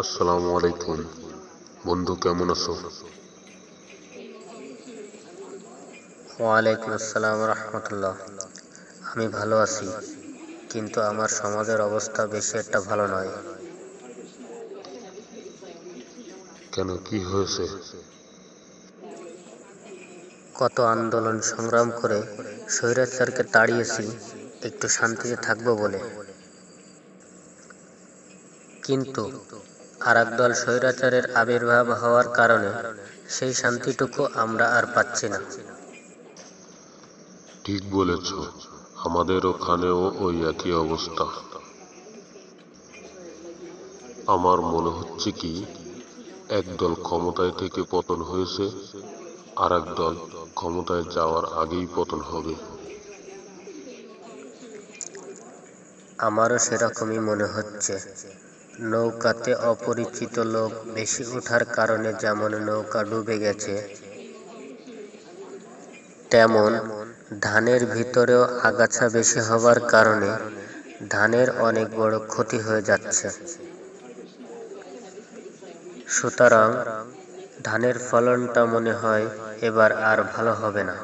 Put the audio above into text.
আসসালামু আলাইকুম বন্ধু কেমন আছো? ওয়ালাইকুম আসসালাম রহমতুল্লাহ। আমি ভালো আছি কিন্তু আমার সমাজের অবস্থা বেশি একটা ভালো নয়। কেন কি হয়েছে? কত আন্দোলন সংগ্রাম করে স্বৈরাচারকে তাড়িয়েছি একটু শান্তিতে থাকব বলে। কিন্তু আর দল স্বৈরাচারের আবির্ভাব হওয়ার কারণে সেই শান্তিটুকু আমরা আর পাচ্ছি না। ঠিক বলেছ আমাদের ওখানেও ওই একই অবস্থা। আমার মনে হচ্ছে কি একদল ক্ষমতায় থেকে পতন হয়েছে আর দল ক্ষমতায় যাওয়ার আগেই পতন হবে। আমারও সেরকমই মনে হচ্ছে। নৌকাতে অপরিচিত লোক বেশি ওঠার কারণে যেমন নৌকা ডুবে গেছে, তেমন ধানের ভিতরেও আগাছা বেশি হবার কারণে ধানের অনেক বড় ক্ষতি হয়ে যাচ্ছে। সুতরাং ধানের ফলনটা মনে হয় এবার আর ভালো হবে না।